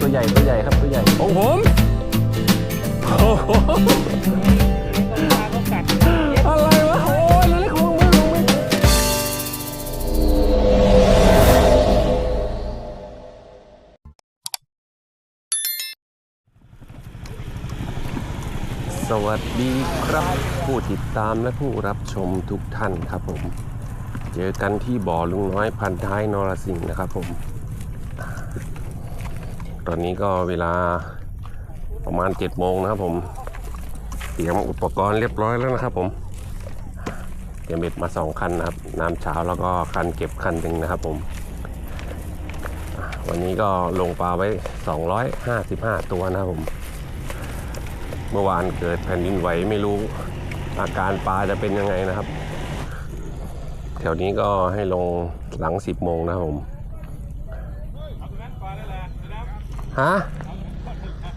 ตัวใหญ่ตัวใหญ่ครับตัวใหญ่ของผมโอ้โหอะไรวะโอ้ยนั่นแหละของมึงสวัสดีครับ ผู้ติดตามและผู้รับชมทุกท่านครับผม เจอกันที่บ่อลุงน้อยพันท้ายนรสิงห์นะครับผม ตอนนี้ก็เวลาประมาณ7จ็ดโมงนะครับผมเตรียมอุปกรณ์เรียบร้อยแล้วนะครับผมเตรียมเบ็ดมาสองคันนะครับ น้ำเช้าแล้วก็คันเก็บคันหนึ่งนะครับผม วันนี้ก็ลงปลาไว้ 255 ตัวนะครับผม เมื่อวานเกิดแผ่นดินไหวไม่รู้อาการปลาจะเป็นยังไงนะครับ แถวนี้ก็ให้ลงหลัง 10 โมงนะครับผม ฮะ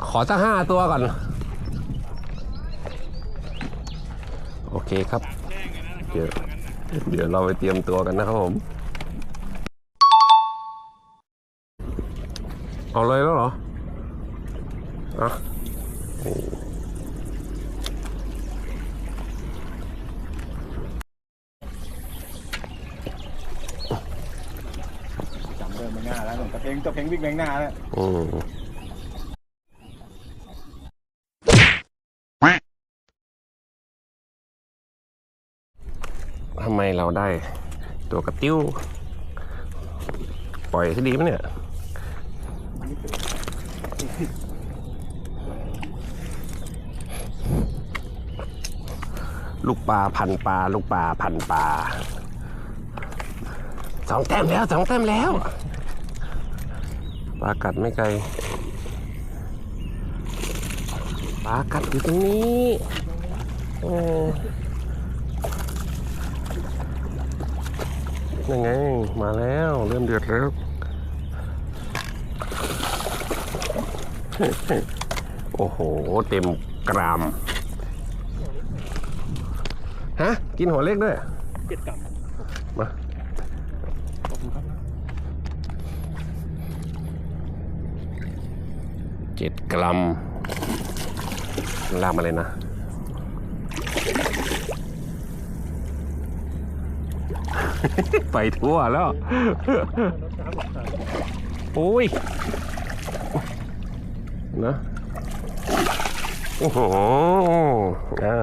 ขอสักห้าตัวก่อน โอเคครับ เดี๋ยวเดี๋ยวเราไปเตรียมตัวกันนะครับผม เอาเลยแล้วเหรอ อะ จำเดินมาหน้าแล้วผมตะเพ งตะเพงวิ่งแบงหน้าแล้วอืมทำไมเราได้ตัวกระติ้ว ปล่อยที่ดีไหมเนี่ยลูกปลาพันปลาลูกปลาพันปลาสองแต้มแล้วสองแต้มแล้ว ปลากัดไม่ไกลปลากัดอยู่ตรงนี้โอ้ยังไง มาแล้วเริ่มเดือดแล้ว โอ้โห เต็มกราม ฮะ กินหัวเล็กด้วยเจ็ดกลัมา ขอบคุณครับ เจ็ดกรัมลากมาเลยนะ ไปทั่วแล้ว โอ้ยนะ โอ้โหอ่า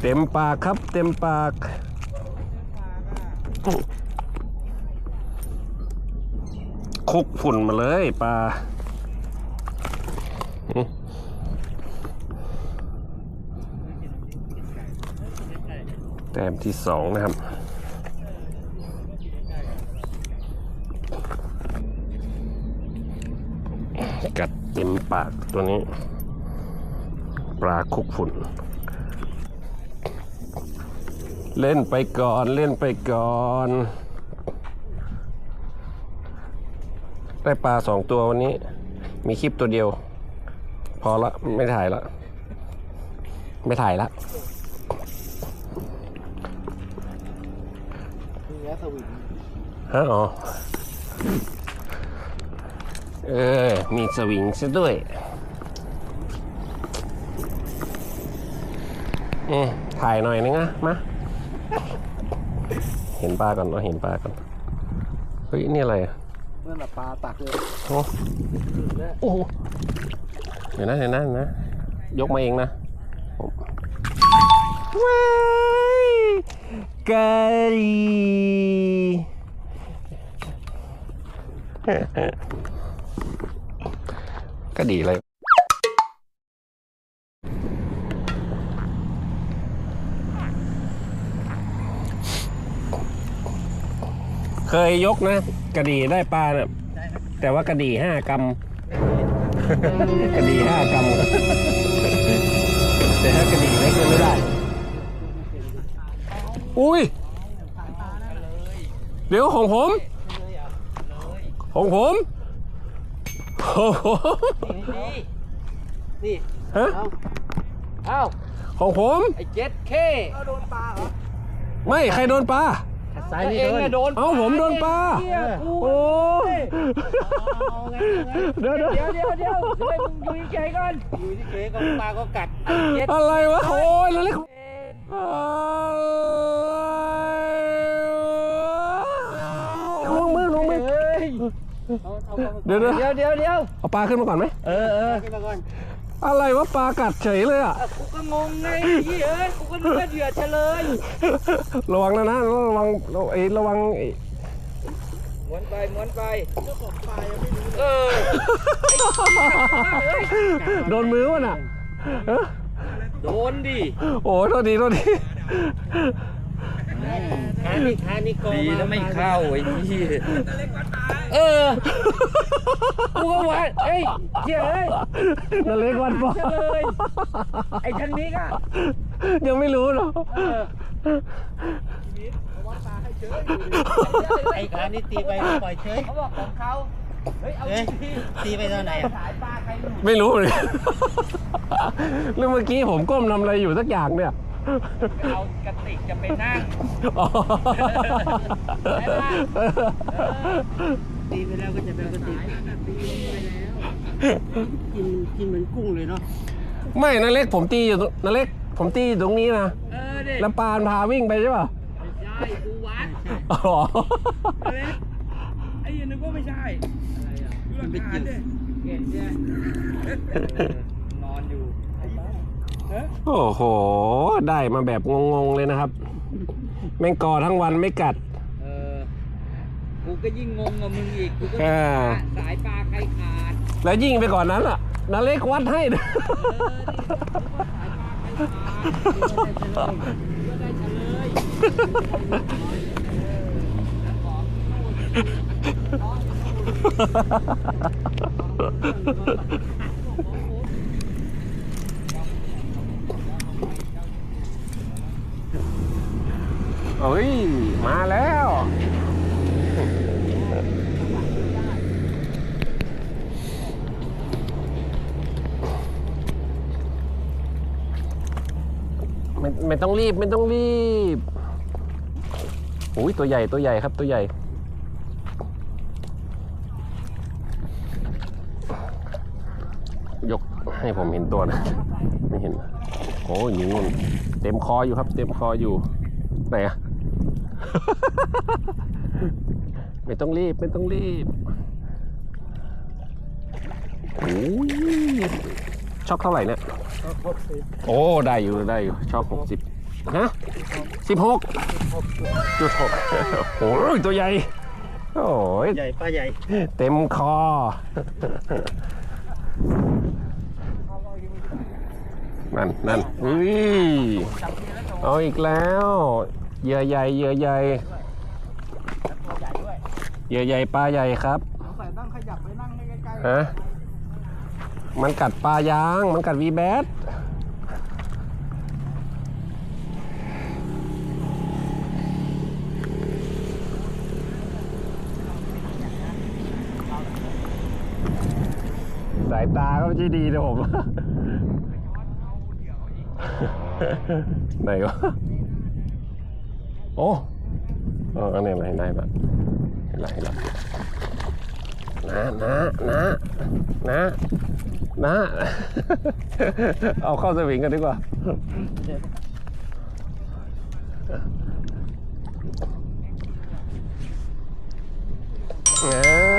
เต็มปากครับ เต็มปากคุกฝุ่นมาเลยปลาแต้มที่สองนะครับกัดเต็มปากตัวนี้ ลาคุกฝุ่น เล่นไปก่อนเล่นไปก่อน ได้ปลาสองตัววันนี้ มีคลิปตัวเดียว พอละไม่ถ่ายละ ไม่ถ่ายละฮะอ๋อเออ มีสวิงซะด้วย อืมถ่ายหน่อยนึงอะมา เห็นปลาก่อนเราเห็นปลาก่อน เฮ้ย นี่อะไรอะนั่นแหละปลาตักเลยโอ้โอ้โหเดี๋ยวนะเดี๋ยวนะเดี๋ยวนะ ยกมาเองนะผมว้ายกะหรี่ก็ดีเลย เคยยกนะ กระดีได้ปลาเนี่ยแต่ว่ากระดีห้ากรัมกระดีห้ากรัมแต่ถ้ากระดีเล็กก็ไม่ได้ อุ้ย เดี๋ยวของผม ของผมของผมนี่ฮะเอ้าของผมไอ้เจ็ดเคไม่ ใครโดนปลา สายเองอะโดนเอ้าผมโดนปลาเหี้ยกูโอ้ยเอาไงเดี๋ยวเดี๋ยวเดี๋ยวเดี๋ยวเดี๋ยวเดี๋ยวมึงอยู่เฉยๆก่อนอยู่เฉยๆก็ปลาก็กัดไอ้เจ็ดอะไรวะโอ้ยแล้วเล็กลงมือลงมือเฮ้ยเดี๋ยวเดี๋ยวเดี๋ยวเดี๋ยวเดี๋ยวเอาปลาขึ้นมาก่อนไหมเออเออขึ้นมาก่อน อะไรวะปลากัดเฉยเลยอะ กูก็งงไงยี่เอ้ยกูก็นึกว่าเหยื่อเฉลยระวังนะนะระวังไอ้ระวังไอ้ม้วนไปม้วนไปเออโดนมือวะน่ะเอ้อโดนดิโอ้ยโทษดีโทษดีขานี่ขานี่กอดีแล้วไม่เข้าไอ้ยี่ เออกูก็ว่าเอ้ยเหี้ยเอ้ยนาเล็กวันปอเฉลยไอ้ทันนี้อะยังไม่รู้เนาะไอ้ขานี่ตีไปปล่อยเฉยเขาบอกของเขาเฮ้ยเอาเอ้ยดีตีไปตอนไหนอะสายปลาใครหลุดไม่รู้เลยเรื่องเมื่อกี้ผมก้มทำอะไรอยู่สักอย่างเนี่ย เอากระติกจะไปนั่ง อ๋อตีไปแล้วก็จะเป็นกระติกกินกินเหมือนกุ้งเลยเนาะไม่นาเล็กผมตีอยู่ตรงนาเล็กผมตีอยู่ตรงนี้นะเออดิแล้วปานพาวิ่งไปใช่ป่ะใช่กูวัดอ๋อไอ้ยันนึกว่าไม่ใช่อะไรอะมันเป็นกินเห็นใช่นอนอยู่ โอ้โห ได้มาแบบงงๆเลยนะครับ แม่งกอทั้งวันไม่กัด เออ กูก็ยิ่งงงกับมึงอีก กูก็เออสายปลาใครขาด แล้วยิ่งไปก่อนนั้นอะนาเล็กวัดให้เออดินึกว่าสายปลาใครขาดก็ได้เฉลยเอ้ โอ้ย มาแล้ว ไม่ไม่ต้องรีบไม่ต้องรีบโอ้ยตัวใหญ่ตัวใหญ่ครับตัวใหญ่ยกให้ผมเห็นตัวนะ ไม่เห็น โอ้ยอยู่นู่นเต็มคออยู่ครับ เต็มคออยู่ ไหนอะ ไม่ต้องรีบ ไม่ต้องรีบโอ้ยช็อกเท่าไหร่เนี่ยโอ้ ได้อยู่ได้อยู่ช็อกหกสิบฮะสิบหกจุดหกโอ้ยตัวใหญ่ โอ้ยใหญ่ปลาใหญ่ เต็มคอนั่นนั่นอุ้ย เอาอีกแล้วเหยื่อใหญ่เหยื่อใหญ่เหยื่อใหญ่ปลาใหญ่ครับใส่ตั้งขยับไปนั่งใกล้ฮะมันกัดปลายาง มันกัดวีแบดสายตาก็ไม่ใช่ดีนะผม ไหนวะโอ้เออเนี่ยเห็นได้ปะเห็นไห็นไรนะนะนะนะนะเอาเข้าสวิงกันดีกว่าเอ้ย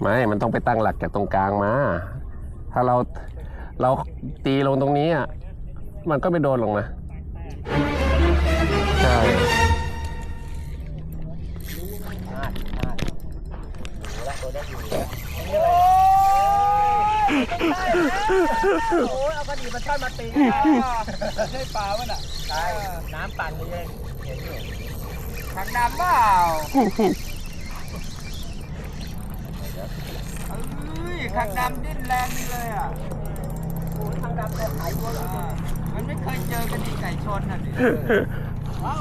ไม่ มันต้องไปตั้งหลักจากตรงกลางมา ถ้าเราเราตีลงตรงนี้อะ มันก็ไม่โดนลงนะใช่โอ้ยเอากระดีมาช่อนมาตีใช่ปลาวะน่ะใช่น้ำปั่นเลยเห็นอยู่ ถังดำเปล่าเอ้ยถังดำดิ้นแรงนี่เลยอะโอ้ถังดำแต่ขายตัวเลยมันไม่เคยเจอกันดีไก่ชนอะดิเอ้า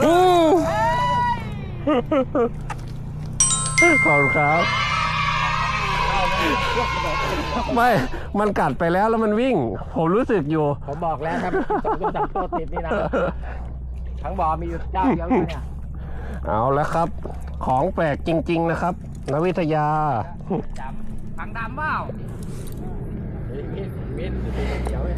อืมขอบคุณครับ ไม่ มันกัดไปแล้วแล้วมันวิ่ง ผมรู้สึกอยู่ ผมบอกแล้วครับสองตัวสามตัวติดนี่นะทั้งบ่อมีอยู่เจ้าเดียวเลยเนี่ย เอาแล้วครับ ของแปลกจริง ๆ นะครับนักวิทยาดำถังดำเปล่ามีมีมีเดียวเลย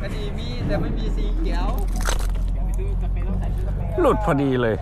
กระดีมีแต่ไม่มีสีเขียว หลุดพอดีเลย